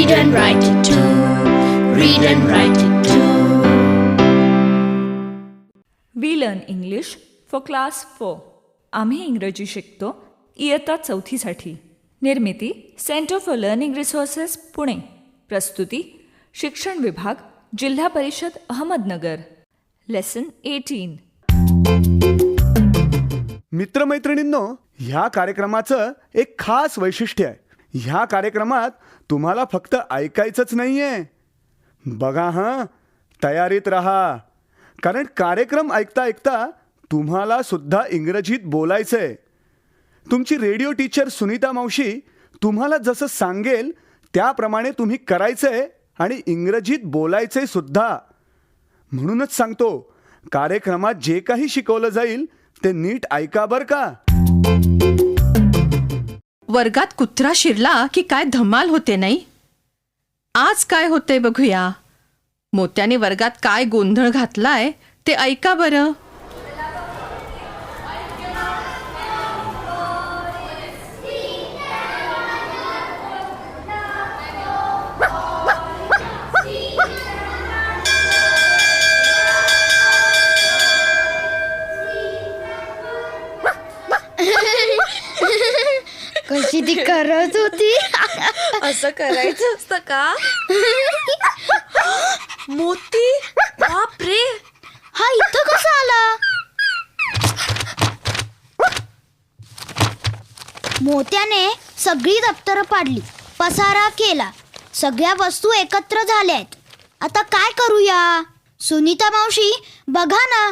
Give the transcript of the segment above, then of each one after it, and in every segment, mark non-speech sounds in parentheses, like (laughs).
Read and write it too. Read and write it too. We learn English for class four आम्ही इंग्रजी शिकतो इयत्ता चौथीसाठी. निर्मिती centre for learning resources Pune. प्रस्तुती शिक्षण विभाग जिल्हा परिषद अहमदनगर. लेसन एटीन मित्रमैत्रिणींनो ह्या कार्यक्रमाचं एक खास वैशिष्ट्य आहे. ह्या कार्यक्रमात तुम्हाला फक्त ऐकायचंच नाहीये. बघा हां? तयारीत राहा. कारण कार्यक्रम ऐकता ऐकता तुम्हाला सुद्धा इंग्रजीत बोलायचंय. तुमची रेडिओ टीचर सुनीता मावशी तुम्हाला जसं सांगेल त्याप्रमाणे तुम्ही करायचंय आणि इंग्रजीत बोलायचंय सुद्धा. म्हणूनच सांगतो कार्यक्रमात जे काही शिकवलं जाईल ते नीट ऐका बर का. वर्गात कुत्रा शिरला की काय धमाल होते नाही? आज काय होते बघूया. मोत्याने वर्गात काय गोंधळ घातलाय ते ऐका बरं. (laughs) कशी ती करत होती? असं करायचं असतं का? मोती? बाप रे हा इथं कसा आला? मोत्याने सगळी दप्तरं पाडली पसारा केला. सगळ्या वस्तू एकत्र झाल्या आहेत आता काय करूया? सुनीता मावशी बघा ना.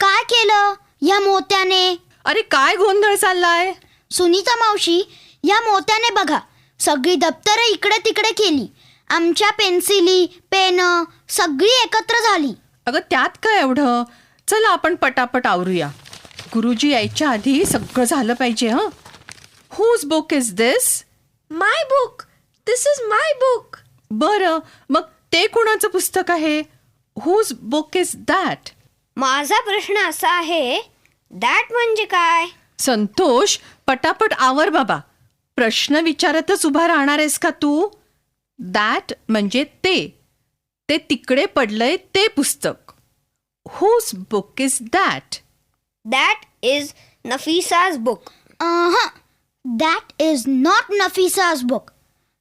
काय केलं या मोत्याने? अरे काय गोंधळ चाललाय? सुनीता मावशी या मोत्याने बघा. सगळी दप्तरं इकडे तिकडे केली. आमच्या पेन्सिली पेन सगळी एकत्र झाली. अगं त्यात काय एवढं? चला आपण पटापट आवरूया. गुरुजी यायच्या आधी सगळं झालं पाहिजे हं? Whose book is this my book this is my book बरं मग ते कुणाचं पुस्तक आहे? हुज बुक इज दॅट माझा प्रश्न असा आहे दॅट म्हणजे काय? संतोष पटापट आवर बाबा. प्रश्न विचारतच उभा राहणार आहेस का तू? दॅट म्हणजे ते. ते तिकडे पडलंय ते पुस्तक. Whose book is that that is Nafisa's book that is not Nafisa's book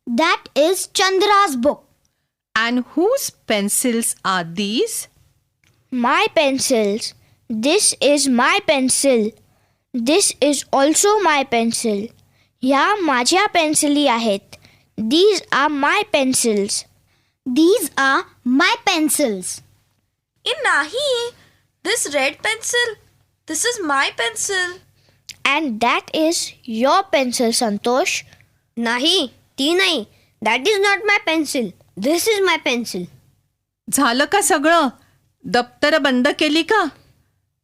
that is Chandra's book and whose pencils are these my pencils this is my pencil this is also my pencil ह्या माझ्या पेन्सिली आहेत. These are my pencils these are my pencils ए नाही this red pencil this is my pencil and that is your pencil Santosh नाही ती नाही. That is not my pencil this is my pencil झालं का सगळं? दप्तर बंद केली का?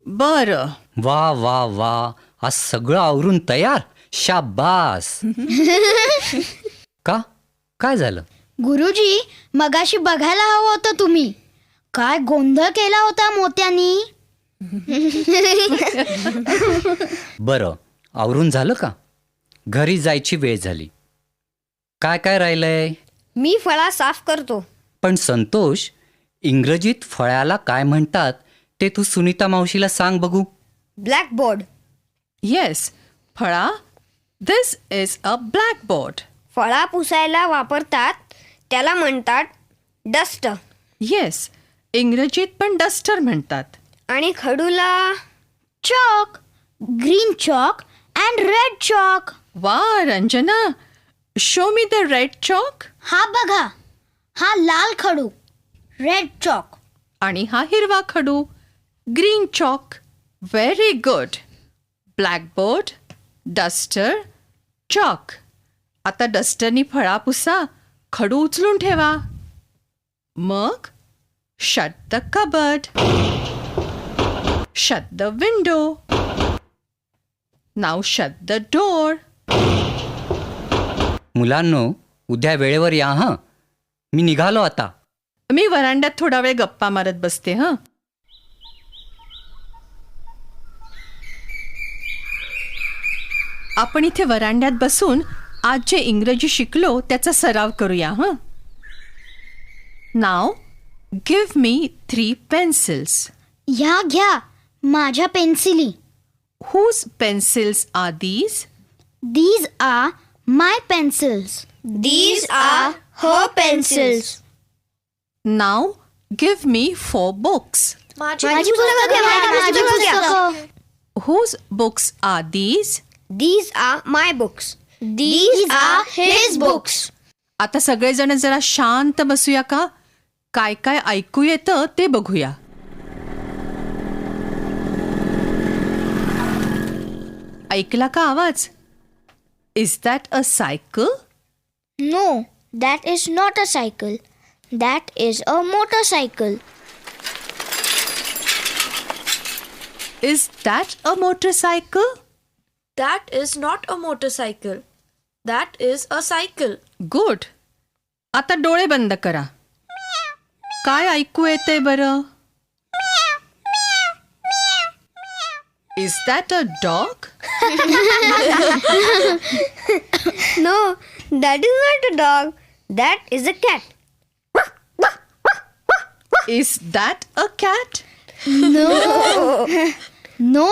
बरं. वा वा वा. आज सगळं आवरून तयार. शाबास. (laughs) का? काय झालं? गुरुजी मगाशी बघायला हवं होतं तुम्ही. काय गोंधळ केला होता मोत्यानी? (laughs) बरं. आवरून झालं का? घरी जायची वेळ झाली. काय काय राहिलंय? मी फळा साफ करतो. पण संतोष इंग्रजीत फळ्याला काय म्हणतात? ते तू सुनीता मावशीला सांग बघू. ब्लॅकबोर्ड येस फळा दिस इज अ ब्लॅकबोर्ड फळा पुसायला वापरतात त्याला म्हणतात डस्ट येस इंग्रजीत पण डस्टर म्हणतात. आणि खडूला? Chalk green chalk and red chalk वा Ranjana show me the red chalk हा बघा हा लाल खडू रेड चॉक आणि हा हिरवा खडू. Green chalk very good blackboard duster chalk आता डस्टरनी फळा पुसा खडू उचलून ठेवा. मग shut the cupboard shut the window now shut the door मुलांनो उद्या वेळेवर या हां. मी निघालो आता. मी वरांड्यात थोडा वेळ गप्पा मारत बसते हं. आपण इथे वरांड्यात बसून आज जे इंग्रजी शिकलो त्याचा सराव करूया हं? नाव? गिव्ह मी थ्री पेन्सिल्स ह्या घ्या. माझ्या पेन्सिली. Whose pencils are these these are my pencils These are her pencils. नाव गिव्ह मी फोर बुक्स माझी माझी पुस्तकं घ्या, माझी पुस्तकं. Whose books are these these are my books these are his books आता सगळेजण जरा शांत बसूया का? काय काय ऐकू येतं ते बघूया. ऐकला का आवाज? Is that a cycle no that is not a cycle that is a motorcycle is that a motorcycle That is not a motorcycle. That is a cycle. Good आता डोळे बंद करा काय ऐकू येते बरं is that a dog No, that is not a dog. That is a cat. Is that a cat (laughs) No,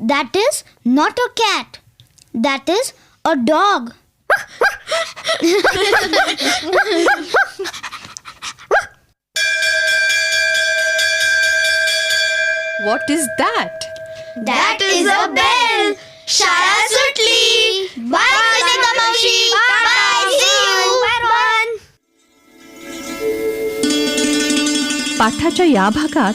that is not a cat. That is a dog. What is that That is a bell. शाळा सुटली. Bye, Monica मावशी. Bye. See you. Bye, पाठाच्या या भागात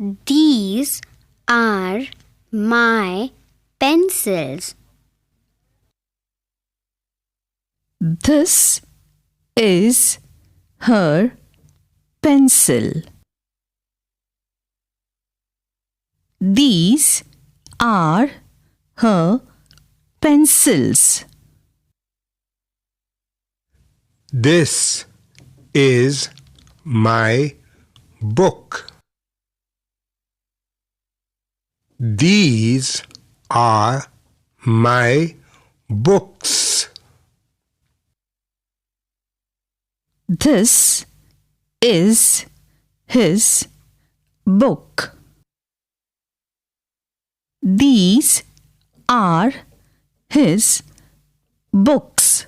These are my pencils. This is her pencil. These are her pencils. This is my book. These are my books. This is his book. These are his books.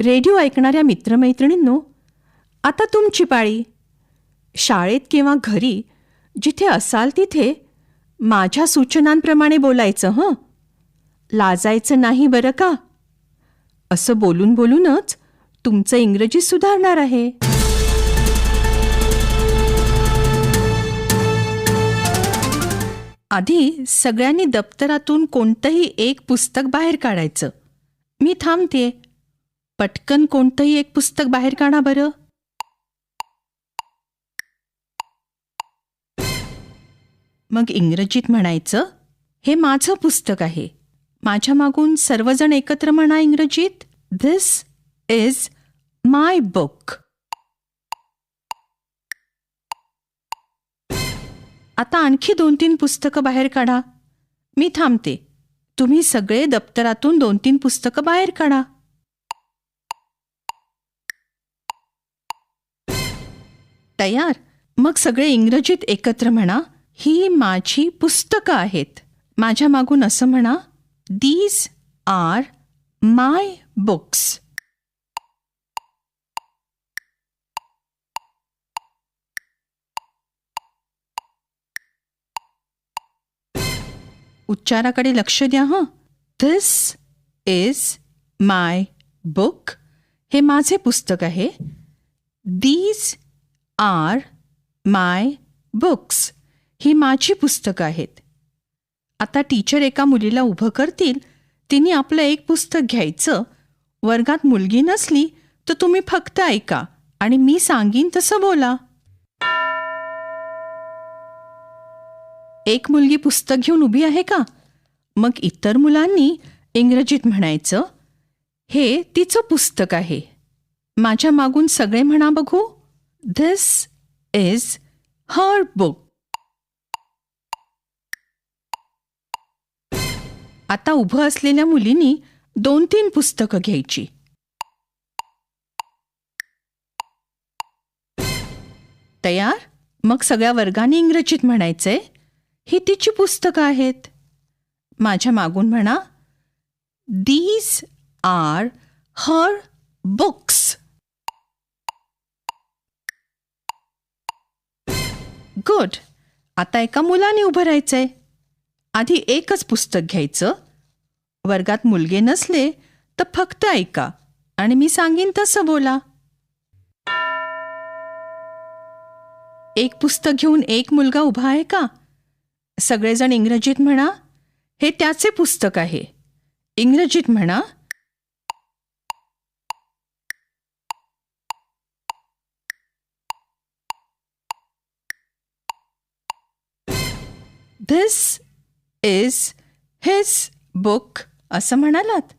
Radio ऐकणाऱ्या मित्रमैत्रिणींनो आता तुमची पाळी. शाळेत किंवा घरी जिथे असाल तिथे माझ्या सूचनांप्रमाणे बोलायचं हं? लाजायचं नाही बरं का? असं बोलून बोलूनच तुमचं इंग्रजी सुधारणार आहे. आधी सगळ्यांनी दप्तरातून कोणतंही एक पुस्तक बाहेर काढायचं. मी थांबते पटकन कोणतंही एक पुस्तक बाहेर काढा बरं. मग इंग्रजीत म्हणायचं हे माझं पुस्तक आहे. माझ्या मागून सर्वजण एकत्र म्हणा इंग्रजीत. धिस इज माय बुक आता आणखी दोन तीन पुस्तकं बाहेर काढा. मी थांबते. तुम्ही सगळे दप्तरातून दोन तीन पुस्तकं बाहेर काढा. तयार. मग सगळे इंग्रजीत एकत्र म्हणा. ही माझी पुस्तकं आहेत. माझ्या मागून असं म्हणा दीज आर माय बुक्स उच्चाराकडे लक्ष द्या हं. धिस इज माय बुक हे माझे पुस्तक आहे. दीज आर माय बुक्स ही माझी पुस्तकं आहेत. आता टीचर एका मुलीला उभं करतील तिने आपलं एक पुस्तक घ्यायचं. वर्गात मुलगी नसली तर तुम्ही फक्त ऐका आणि मी सांगीन तसं बोला. एक मुलगी पुस्तक घेऊन उभी आहे का? मग इतर मुलांनी इंग्रजीत म्हणायचं हे तिचं पुस्तक आहे. माझ्या मागून सगळे म्हणा बघू. धिस इज हर बुक आता उभं असलेल्या मुलींनी दोन तीन पुस्तकं घ्यायची. तयार? मग सगळ्या वर्गाने इंग्रजीत म्हणायचंय? ही तिची पुस्तकं आहेत. माझ्या मागून म्हणा these are her books good आता एका मुलाने उभं राहायचंय. आधी एकच पुस्तक घ्यायचं. वर्गात मुलगे नसले तर फक्त ऐका आणि मी सांगेन तसं बोला. एक पुस्तक घेऊन एक मुलगा उभा आहे का? सगळेजण इंग्रजीत म्हणा हे त्याचे पुस्तक आहे. इंग्रजीत म्हणा धिस इज हिज बुक असं म्हणालात.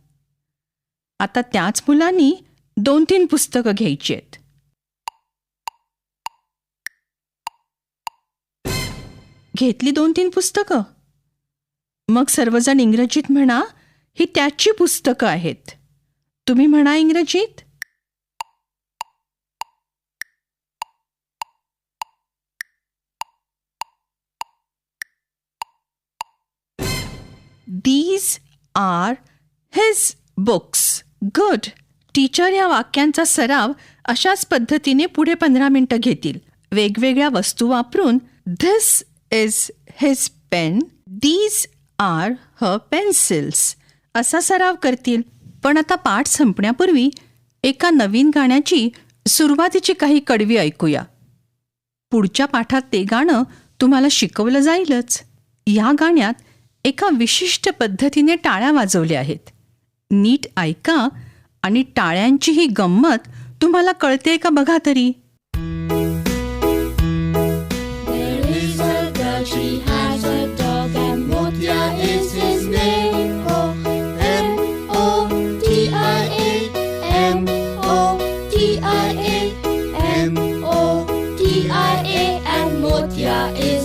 आता त्याच मुलांनी दोन तीन पुस्तकं घ्यायची आहेत. घेतली दोन तीन पुस्तकं. मग सर्वजण इंग्रजीत म्हणा ही त्याची पुस्तकं आहेत. तुम्ही म्हणा इंग्रजीत? These are his books good teacher या वाक्यांचा सराव अशाच पद्धतीने पुढे पंधरा मिनिटं घेतील. वेगवेगळ्या वस्तू वापरून this is his pen these are her pencils असा सराव करतील. पण आता पाठ संपण्यापूर्वी एका नवीन गाण्याची सुरुवातीची काही कडवी ऐकूया. पुढच्या पाठात ते गाणं तुम्हाला शिकवलं जाईलच. या गाण्यात एका विशिष्ट पद्धतीने टाळ्या वाजवल्या आहेत नीट ऐका आणि टाळ्यांची ही गंमत तुम्हाला कळते का बघा तरी Yeah.